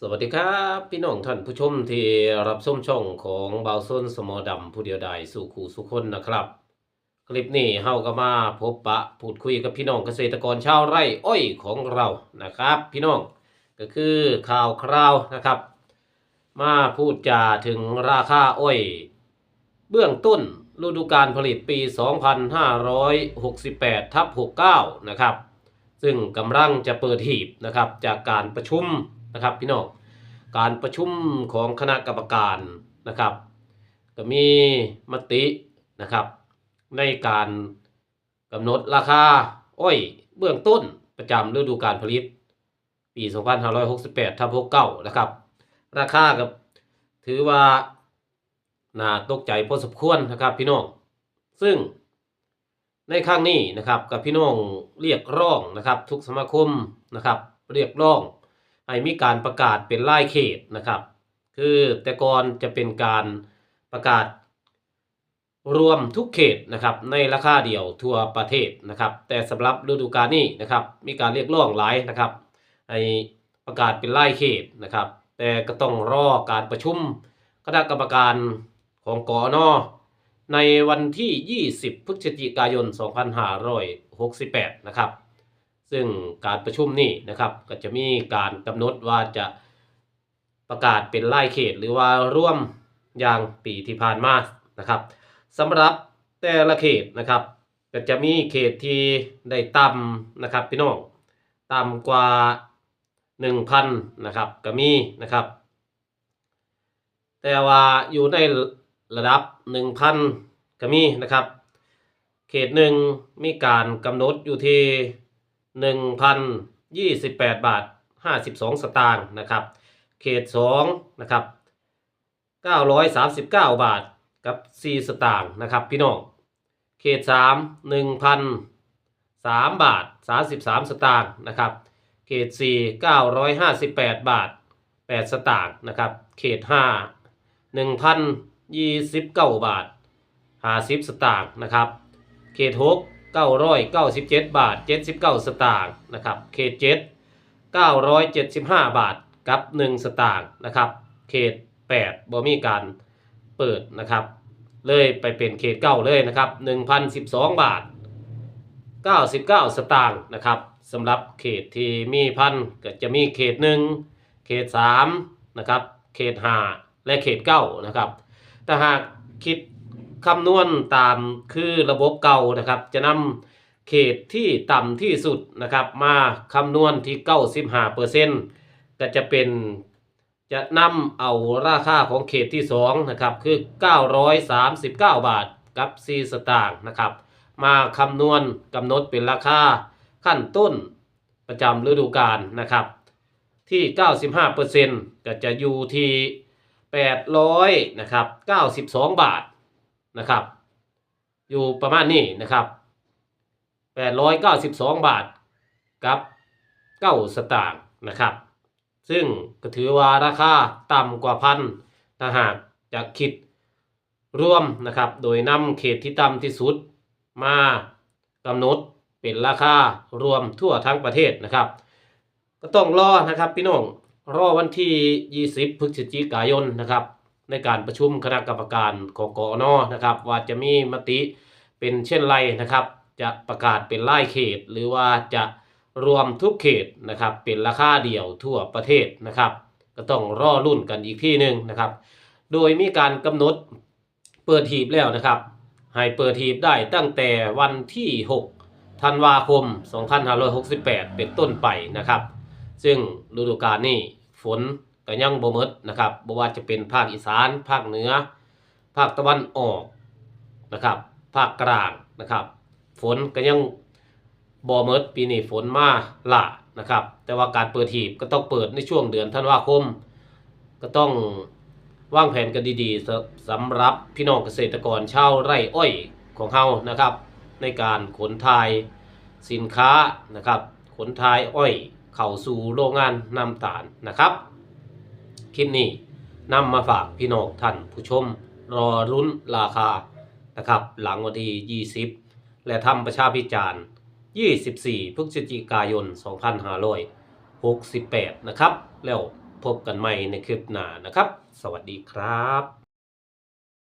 สวัสดีครับ พี่น้องท่านผู้ชมที่รับชมช่องของเบาส้นสมอดำผู้เดียวดายสู่ขู่สุคนนะครับ คลิปนี้เฮาก็มาพบปะพูดคุยกับพี่น้องเกษตรกรชาวไร่อ้อยของเรานะครับ พี่น้องก็คือข่าวคราวนะครับ มาพูดจาถึงราคาอ้อย เบื้องต้นฤดูการผลิตปี 2568ทับ69 นะครับ ซึ่งกำลังจะเปิดหีบนะครับจากการประชุม นะครับพี่น้องการประชุมของคณะกรรมการนะครับ ก็มีมตินะครับในการกำหนดราคาอ้อยเบื้องต้นประจำฤดูการผลิต ปี 2568ทับ69 นะครับ ราคากับถือว่าน่าตกใจพอสมควรนะครับพี่น้อง ซึ่งในครั้งนี้นะครับกับพี่น้องเรียกร้องนะครับ ทุกสมาคมนะครับ เรียกร้อง ให้มีการประกาศเป็นรายเขตนะครับ คือแต่ก่อนจะเป็นการประกาศรวมทุกเขตนะครับในราคาเดียวทั่วประเทศนะครับ แต่สำหรับฤดูกาลนี้นะครับ มีการเรียกร้องหลายนะครับให้ประกาศเป็นรายเขตนะครับ แต่ก็ต้องรอการประชุมคณะกรรมการของกอนอในวันที่ 20 พฤศจิกายน 2568 นะครับ ซึ่งการประชุมนี้นะครับก็จะมีการกำหนดว่าจะประกาศเป็นรายเขตหรือว่าร่วมอย่างปีที่ผ่านมานะครับสำหรับแต่ละเขตนะครับก็จะมีเขตที่ได้ต่ำนะครับพี่น้องต่ำกว่า 1,000นะครับก็มีนะครับ แต่ว่าอยู่ในระดับ 1,000ก็มีนะครับ เขตหนึ่งมีการกำหนดอยู่ที่ 1,028 บาท 52 สตางค์นะครับ เขต2นะครับ939 บาทกับ 4 สตางค์นะครับ พี่น้อง เขต 3 1,003 บาท 33 สตางค์นะครับ เขต 4 958 บาท 8 สตางค์นะครับ เขต 5 1,029 บาท50สตางค์นะครับ เขต 6 997 บาท 79 สตางค์นะครับเขต7 975 บาทกับ 1 สตางค์นะครับเขต 8บ่มีการเปิดนะครับ เลยไปเป็นเขต 9 เลยนะครับ 1,012 บาท 99 สตางค์นะครับสำหรับเขตที่มีพันก็จะมีเขต 1 เขต3นะครับเขต5และเขต9นะครับถ้าหากคิด คำนวณตามคือระบบเก่านะครับ จะนำเขตที่ต่ำที่สุดนะครับ มาคำนวณที่95%ก็จะเป็นจะนำเอาราคาของเขตที่2นะครับคือ 939 บาทกับ 4 สตางค์นะครับ มาคำนวณกำหนดเป็นราคาขั้นต้นประจำฤดูกาลนะครับ ที่ 95%ก็จะอยู่ที่ 800นะครับ92 บาท นะครับ อยู่ประมาณนี้นะครับ892บาทกับ9สตางค์นะครับ ซึ่งก็ถือว่าราคาต่ำกว่าพันถ้าหากจะคิดรวมนะครับ โดยนำเขตที่ต่ำที่สุดมากำหนดเป็นราคารวมทั่วทั้งประเทศนะครับ ก็ต้องรอนะครับพี่น้องรอวันที่ 20 พฤศจิกายนนะครับ ในการประชุมคณะกรรมการของกอนอนะครับว่าจะมีมติเป็นเช่นไรนะครับ จะประกาศเป็นรายเขต หรือว่าจะรวมทุกเขตนะครับ เป็นราคาเดียวทั่วประเทศนะครับ ก็ต้องรอรุ่นกันอีกที่หนึ่งนะครับ โดยมีการกำหนดเปิดหีบแล้วนะครับให้เปิดหีบได้ตั้งแต่วันที่ 6 ธันวาคม 2568 เป็นต้นไปนะครับ ซึ่งฤดูกาลนี้ฝน ก็ยังบ่หมดนะครับบ่ว่าจะเป็นภาคอีสาน ภาคเหนือ ภาคตะวันออกนะครับ ภาคกลางนะครับ ฝนก็ยังบ่หมดปีนี้ฝนมาล่านะครับ แต่ว่าการเปิดหีบก็ต้องเปิดในช่วงเดือนธันวาคม ก็ต้องวางแผนกันดีๆสำหรับพี่น้องเกษตรกรชาวไร่อ้อยของเฮานะครับ ในการขนทายสินค้านะครับ ขนทายอ้อยเข้าสู่โรงงานน้ำตาลนะครับ คลิปนี้นำมาฝากพี่น้องท่านผู้ชม รอรุ้นราคานะครับ หลังวันที่20 และทำประชาพิจารณ์ 24 พฤศจิกายน 2568 นะครับ แล้วพบกันใหม่ในคลิปหน้านะครับ สวัสดีครับ